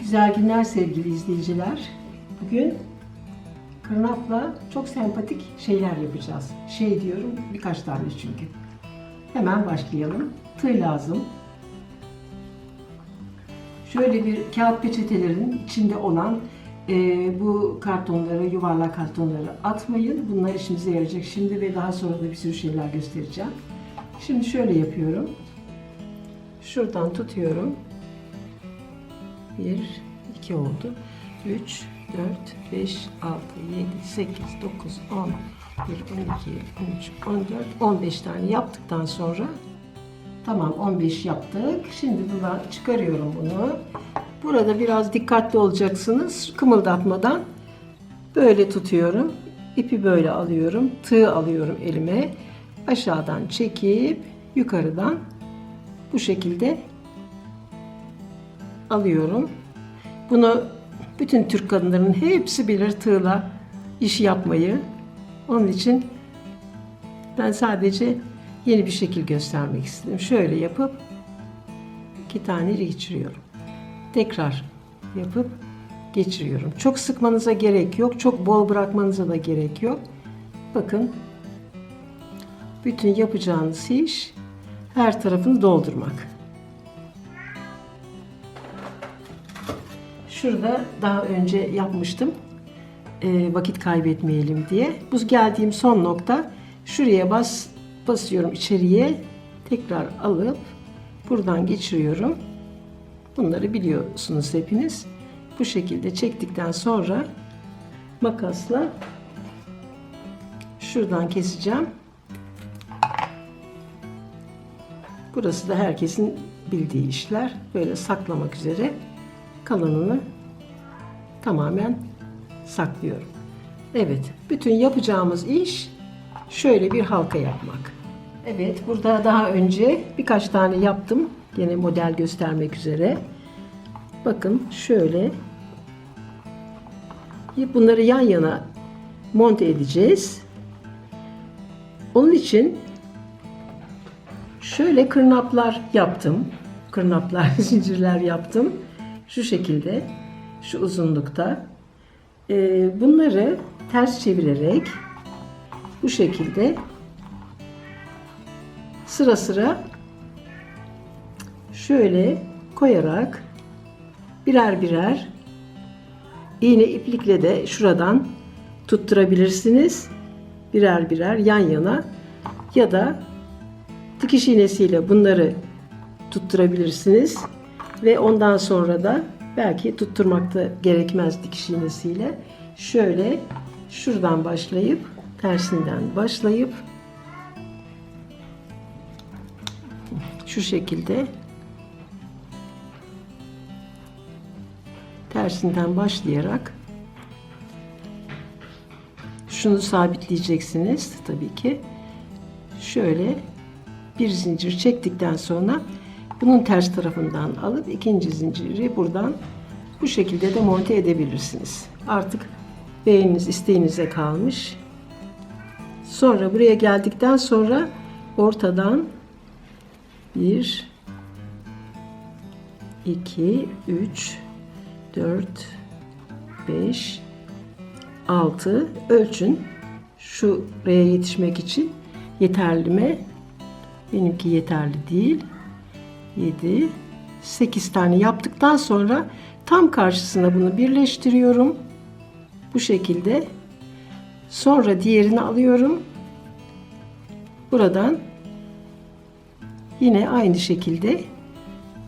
Güzel günler sevgili izleyiciler. Bugün Kırnap'la çok sempatik şeyler yapacağız. Şey diyorum birkaç tane çünkü. Hemen başlayalım. Tığ lazım. Şöyle bir kağıt peçetelerin içinde olan e, bu kartonları, yuvarlak kartonları atmayın. Bunlar işimize yarayacak şimdi ve daha sonra da bir sürü şeyler göstereceğim. Şimdi şöyle yapıyorum. Şuradan tutuyorum. 1, 2 oldu. 3, 4, 5, 6, 7, 8, 9, 10, 1, 12, 13, 14, 15 tane yaptıktan sonra tamam 15 yaptık. Şimdi buradan çıkarıyorum bunu. Burada biraz dikkatli olacaksınız. Kımıldatmadan böyle tutuyorum. İpi böyle alıyorum. Tığ alıyorum elime. Aşağıdan çekip yukarıdan bu şekilde alıyorum. Bunu bütün Türk kadınlarının hepsi bilir tığla iş yapmayı. Onun için ben sadece yeni bir şekil göstermek istedim. Şöyle yapıp iki tane geçiriyorum. Tekrar yapıp geçiriyorum. Çok sıkmanıza gerek yok. Çok bol bırakmanıza da gerek yok. Bakın bütün yapacağınız iş her tarafını doldurmak. Şurada daha önce yapmıştım. Ee, vakit kaybetmeyelim diye. Bu geldiğim son nokta. Şuraya bas basıyorum içeriye. Tekrar alıp buradan geçiriyorum. Bunları biliyorsunuz hepiniz. Bu şekilde çektikten sonra makasla şuradan keseceğim. Burası da herkesin bildiği işler. Böyle saklamak üzere kalanını tamamen saklıyorum. Evet, bütün yapacağımız iş şöyle bir halka yapmak. Evet, burada daha önce birkaç tane yaptım. Yine model göstermek üzere. Bakın şöyle bunları yan yana monte edeceğiz. Onun için şöyle kırnaplar yaptım. Kırnaplar, zincirler yaptım. Şu şekilde, şu uzunlukta. Ee, bunları ters çevirerek bu şekilde sıra sıra şöyle koyarak birer birer iğne iplikle de şuradan tutturabilirsiniz. Birer birer yan yana ya da dikiş iğnesiyle bunları tutturabilirsiniz ve ondan sonra da belki tutturmak da gerekmez dikiş iğnesiyle şöyle şuradan başlayıp tersinden başlayıp şu şekilde tersinden başlayarak şunu sabitleyeceksiniz tabii ki. Şöyle bir zincir çektikten sonra bunun ters tarafından alıp ikinci zinciri buradan bu şekilde de monte edebilirsiniz. Artık beğeniniz isteğinize kalmış. Sonra buraya geldikten sonra ortadan 1 2 3 4 5 6 ölçün. Şuraya yetişmek için yeterli mi? Benimki yeterli değil. 7 8 tane yaptıktan sonra tam karşısına bunu birleştiriyorum. Bu şekilde. Sonra diğerini alıyorum. Buradan yine aynı şekilde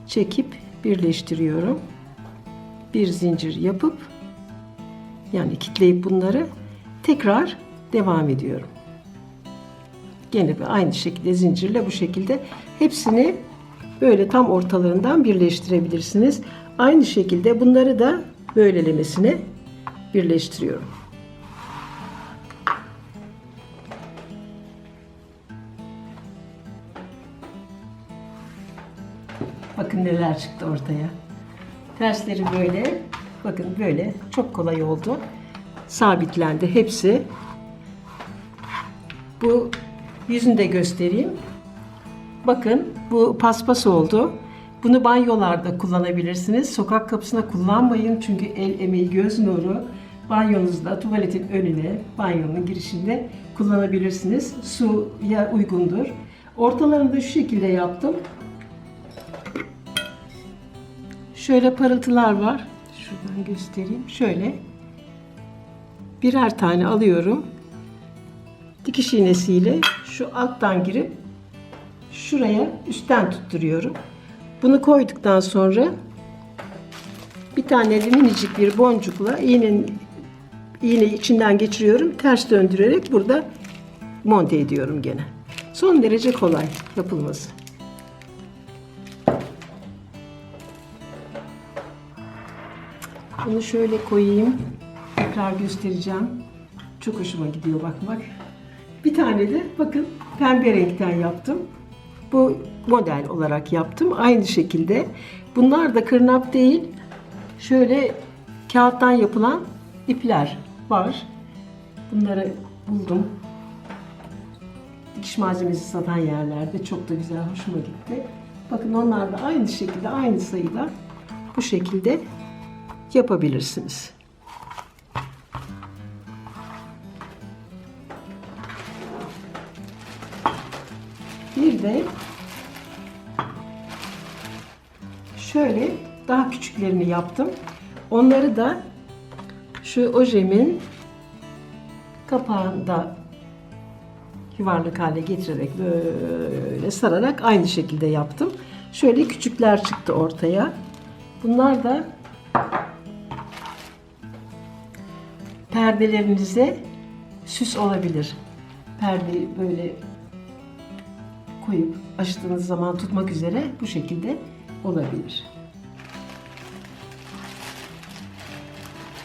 çekip birleştiriyorum. Bir zincir yapıp yani kitleyip bunları tekrar devam ediyorum. Gene aynı şekilde zincirle bu şekilde hepsini böyle tam ortalarından birleştirebilirsiniz. Aynı şekilde bunları da böylelemesine birleştiriyorum. Bakın neler çıktı ortaya. Tersleri böyle. Bakın böyle. Çok kolay oldu. Sabitlendi hepsi. Bu yüzünü de göstereyim. Bakın bu paspas oldu. Bunu banyolarda kullanabilirsiniz. Sokak kapısına kullanmayın çünkü el emeği göz nuru. Banyonuzda, tuvaletin önüne, banyonun girişinde kullanabilirsiniz. Suya uygundur. Ortalarını da şu şekilde yaptım. Şöyle parıltılar var. Şuradan göstereyim. Şöyle birer tane alıyorum. Dikiş iğnesiyle şu alttan girip şuraya üstten tutturuyorum. Bunu koyduktan sonra bir tane de minicik bir boncukla iğnenin iğneyi içinden geçiriyorum. Ters döndürerek burada monte ediyorum gene. Son derece kolay yapılması. Bunu şöyle koyayım. Tekrar göstereceğim. Çok hoşuma gidiyor bakmak. Bir tane de bakın pembe renkten yaptım. Bu model olarak yaptım. Aynı şekilde. Bunlar da kırnap değil. Şöyle kağıttan yapılan ipler var. Bunları buldum. Dikiş malzemesi satan yerlerde çok da güzel, hoşuma gitti. Bakın onlar da aynı şekilde, aynı sayıda bu şekilde yapabilirsiniz. Bir de şöyle daha küçüklerini yaptım. Onları da şu ojemin kapağında yuvarlak hale getirerek böyle sararak aynı şekilde yaptım. Şöyle küçükler çıktı ortaya. Bunlar da perdelerinize süs olabilir. Perdeyi böyle koyup açtığınız zaman tutmak üzere bu şekilde olabilir.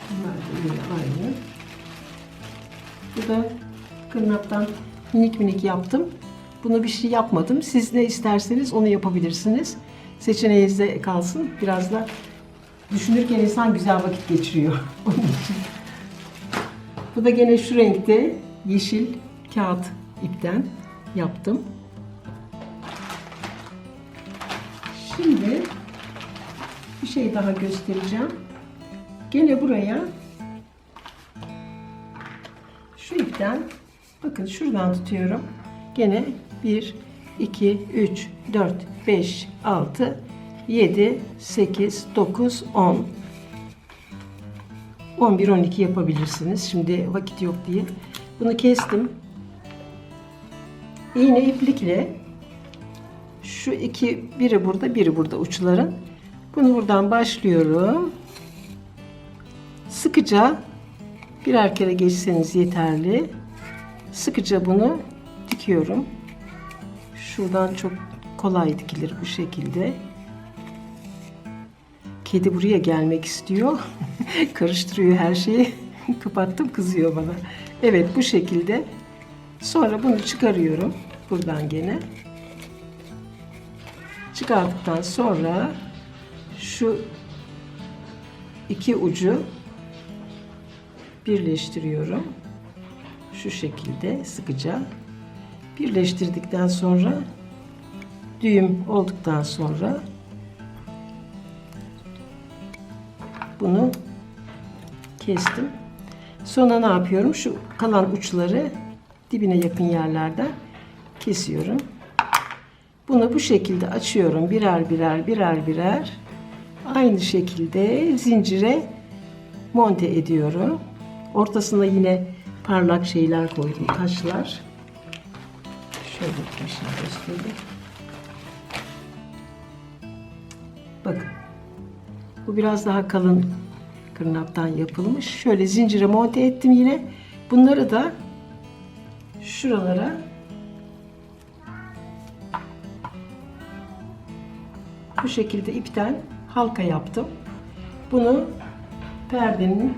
Bunlar da yine aynı. Bu da kırnaktan minik minik yaptım. Bunu bir şey yapmadım. Siz ne isterseniz onu yapabilirsiniz. Seçeneğinizde kalsın. Biraz da düşünürken insan güzel vakit geçiriyor. Onun için. Bu da gene şu renkte yeşil kağıt ipten yaptım. Şimdi bir şey daha göstereceğim. Gene buraya şu ipten bakın şuradan tutuyorum. Gene 1 2 3 4 5 6 7 8 9 10 11 12 yapabilirsiniz. Şimdi vakit yok diye. Bunu kestim. İğne iplikle şu iki biri burada, biri burada uçların. Bunu buradan başlıyorum. Sıkıca birer kere geçseniz yeterli. Sıkıca bunu dikiyorum. Şuradan çok kolay dikilir bu şekilde. Kedi buraya gelmek istiyor. Karıştırıyor her şeyi. Kapattım kızıyor bana. Evet bu şekilde. Sonra bunu çıkarıyorum. Buradan gene. Çıkardıktan sonra şu iki ucu birleştiriyorum. Şu şekilde sıkıca birleştirdikten sonra düğüm olduktan sonra bunu kestim. Sonra ne yapıyorum? Şu kalan uçları dibine yakın yerlerden kesiyorum. Bunu bu şekilde açıyorum birer birer birer birer. Aynı şekilde zincire monte ediyorum. Ortasına yine parlak şeyler koydum, taşlar. Şöyle bir şey göstereyim. Bakın. Bu biraz daha kalın kırnaptan yapılmış. Şöyle zincire monte ettim yine. Bunları da şuralara bu şekilde ipten halka yaptım. Bunu perdenin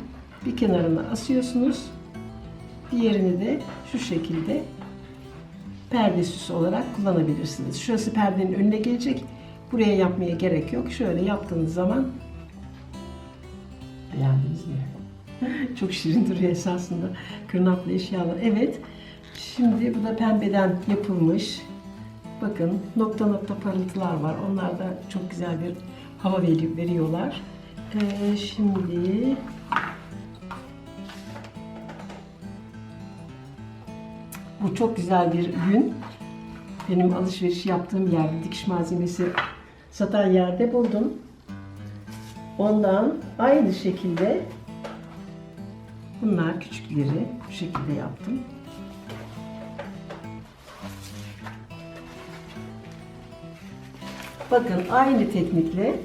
bir kenarına asıyorsunuz. Diğerini de şu şekilde perde süsü olarak kullanabilirsiniz. Şurası perdenin önüne gelecek. Buraya yapmaya gerek yok. Şöyle yaptığınız zaman beğendiniz mi? Çok şirin duruyor esasında. Kırnaklı eşyalar. Evet. Şimdi bu da pembeden yapılmış Bakın nokta nokta parıltılar var. Onlar da çok güzel bir hava veri- veriyorlar. Ee, şimdi bu çok güzel bir gün. Benim alışveriş yaptığım yerde dikiş malzemesi satan yerde buldum. Ondan aynı şekilde bunlar küçükleri bu şekilde yaptım. Bakın aynı teknikle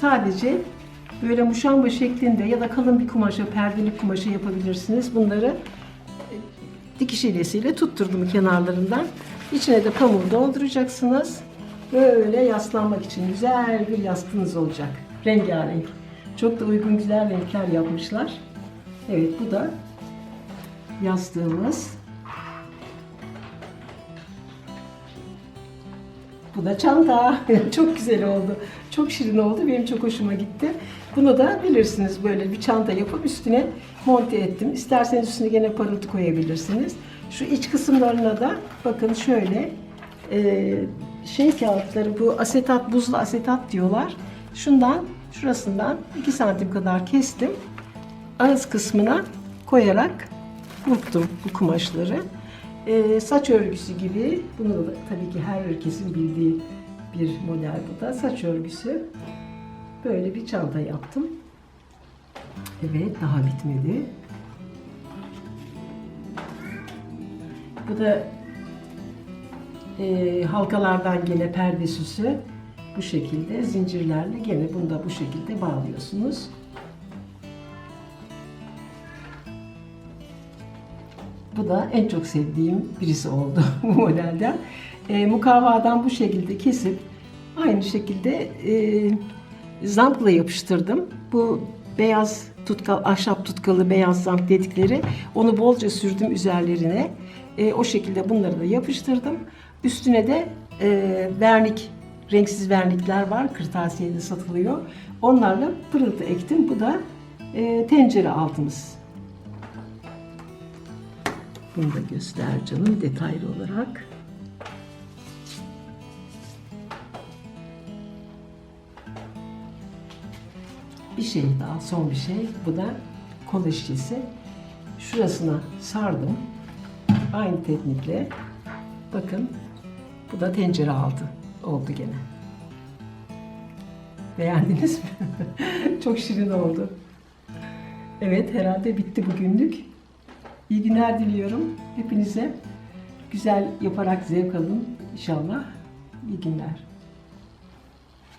sadece böyle muşamba şeklinde ya da kalın bir kumaşa, perdelik kumaşa yapabilirsiniz. Bunları e, dikiş iğnesiyle tutturdum kenarlarından. İçine de pamuğu dolduracaksınız. Böyle yaslanmak için güzel bir yastığınız olacak. Rengarenk. Çok da uygun güzel renkler yapmışlar. Evet bu da yastığımız. Bu da çanta. çok güzel oldu. Çok şirin oldu. Benim çok hoşuma gitti. Bunu da bilirsiniz böyle bir çanta yapıp üstüne monte ettim. İsterseniz üstüne gene parıltı koyabilirsiniz. Şu iç kısımlarına da bakın şöyle e, şey kağıtları bu asetat, buzlu asetat diyorlar. Şundan şurasından 2 santim kadar kestim. Ağız kısmına koyarak burktum bu kumaşları. Ee, saç örgüsü gibi, bunu da tabii ki her herkesin bildiği bir model bu da. Saç örgüsü. Böyle bir çanta yaptım. Evet, daha bitmedi. Bu da e, halkalardan gene perde süsü. Bu şekilde zincirlerle gene bunu da bu şekilde bağlıyorsunuz. Bu da en çok sevdiğim birisi oldu bu modelden. E, mukavvadan bu şekilde kesip aynı şekilde e, zampla yapıştırdım. Bu beyaz tutkal, ahşap tutkalı beyaz zamp dedikleri onu bolca sürdüm üzerlerine. E, o şekilde bunları da yapıştırdım. Üstüne de e, vernik, renksiz vernikler var. Kırtasiyede satılıyor. Onlarla pırıltı ektim. Bu da e, tencere altımız. Bunu da göster canım detaylı olarak. Bir şey daha, son bir şey. Bu da kol işçisi. Şurasına sardım. Aynı teknikle. Bakın. Bu da tencere altı oldu gene. Beğendiniz mi? Çok şirin oldu. Evet herhalde bitti bugünlük. İyi günler diliyorum hepinize. Güzel yaparak zevk alın inşallah. İyi günler.